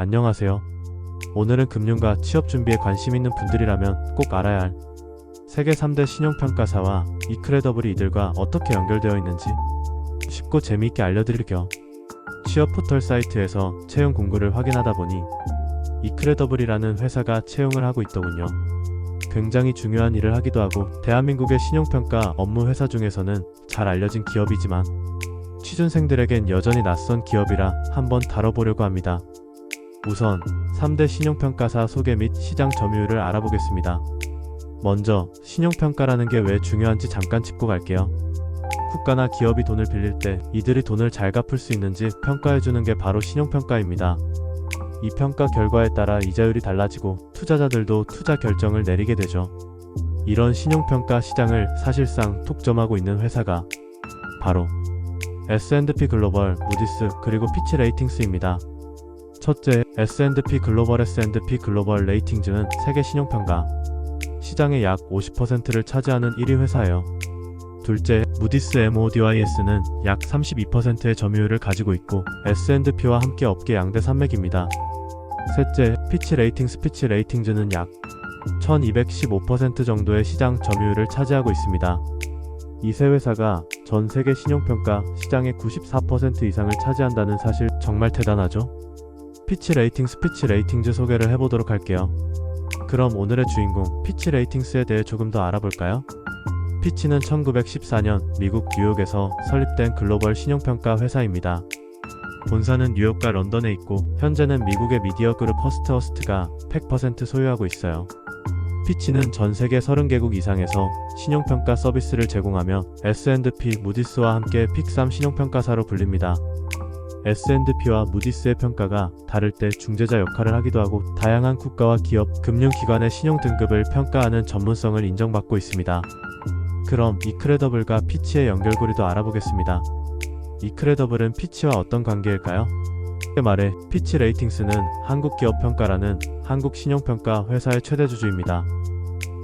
안녕하세요. 오늘은 금융과 취업 준비에 관심 있는 분들이라면 꼭 알아야 할 세계 3대 신용평가사와 이크레더블이 이들과 어떻게 연결되어 있는지 쉽고 재미있게 알려드릴게요. 취업 포털 사이트에서 채용 공고를 확인하다 보니 이크레더블이라는 회사가 채용을 하고 있더군요. 굉장히 중요한 일을 하기도 하고 대한민국의 신용평가 업무 회사 중에서는 잘 알려진 기업이지만 취준생들에겐 여전히 낯선 기업이라 한번 다뤄보려고 합니다. 우선 3대 신용평가사 소개 및 시장 점유율을 알아보겠습니다. 먼저 신용평가라는 게 왜 중요한지 잠깐 짚고 갈게요. 국가나 기업이 돈을 빌릴 때 이들이 돈을 잘 갚을 수 있는지 평가해주는 게 바로 신용평가입니다. 이 평가 결과에 따라 이자율이 달라지고 투자자들도 투자 결정을 내리게 되죠. 이런 신용평가 시장을 사실상 독점하고 있는 회사가 바로 S&P 글로벌, 무디스, 그리고 피치 레이팅스입니다. 첫째, S&P 글로벌 S&P 글로벌 레이팅즈는 세계 신용평가 시장의 약 50%를 차지하는 1위 회사예요. 둘째, 무디스 MODYS는 약 32%의 점유율을 가지고 있고 S&P와 함께 업계 양대 산맥입니다. 셋째, 피치 레이팅스 피치 레이팅즈는 약 1215% 정도의 시장 점유율을 차지하고 있습니다. 이세 회사가 전 세계 신용평가 시장의 94% 이상을 차지한다는 사실 정말 대단하죠? 피치 레이팅 스 피치 레이팅즈 소개를 해보도록 할게요. 그럼 오늘의 주인공 피치 레이팅스에 대해 조금 더 알아볼까요? 피치는 1914년 미국 뉴욕에서 설립된 글로벌 신용평가 회사입니다. 본사는 뉴욕과 런던에 있고 현재는 미국의 미디어 그룹 퍼스트어스트가 100% 소유하고 있어요. 피치는 전 세계 30개국 이상에서 신용평가 서비스를 제공하며 S&P, 무디스와 함께 픽3 신용평가사로 불립니다. S&P와 무디스의 평가가 다를 때 중재자 역할을 하기도 하고 다양한 국가와 기업, 금융기관의 신용 등급을 평가하는 전문성을 인정받고 있습니다. 그럼 이크레더블과 피치의 연결고리도 알아보겠습니다. 이크레더블은 피치와 어떤 관계일까요? 말해 피치 레이팅스는 한국기업평가라는 한국 신용평가 회사의 최대 주주입니다.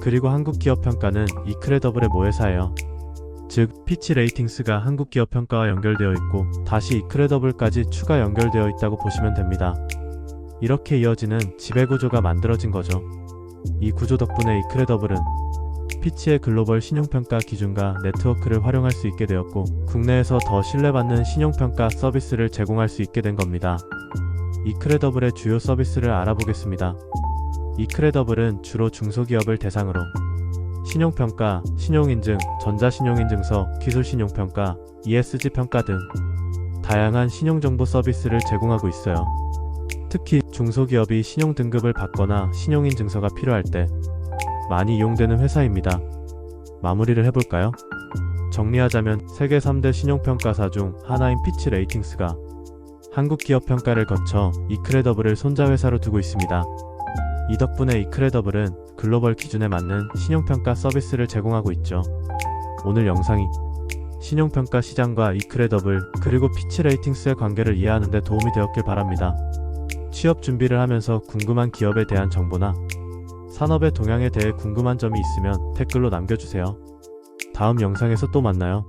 그리고 한국기업평가는 이크레더블의 모회사예요. 즉 피치 레이팅스가 한국 기업 평가와 연결되어 있고 다시 이크레더블까지 추가 연결되어 있다고 보시면 됩니다. 이렇게 이어지는 지배구조가 만들어진 거죠. 이 구조 덕분에 이크레더블은 피치의 글로벌 신용평가 기준과 네트워크를 활용할 수 있게 되었고 국내에서 더 신뢰받는 신용평가 서비스를 제공할 수 있게 된 겁니다. 이크레더블의 주요 서비스를 알아보겠습니다. 이크레더블은 주로 중소기업을 대상으로 신용평가, 신용인증, 전자신용인증서, 기술신용평가, ESG 평가 등 다양한 신용정보 서비스를 제공하고 있어요. 특히 중소기업이 신용등급을 받거나 신용인증서가 필요할 때 많이 이용되는 회사입니다. 마무리를 해볼까요? 정리하자면 세계 3대 신용평가사 중 하나인 피치 레이팅스가 한국 기업 평가를 거쳐 이크레더블을 손자 회사로 두고 있습니다. 이 덕분에 이크레더블은 글로벌 기준에 맞는 신용평가 서비스를 제공하고 있죠. 오늘 영상이 신용평가 시장과 이크레더블 그리고 피치 레이팅스의 관계를 이해하는 데 도움이 되었길 바랍니다. 취업 준비를 하면서 궁금한 기업에 대한 정보나 산업의 동향에 대해 궁금한 점이 있으면 댓글로 남겨주세요. 다음 영상에서 또 만나요.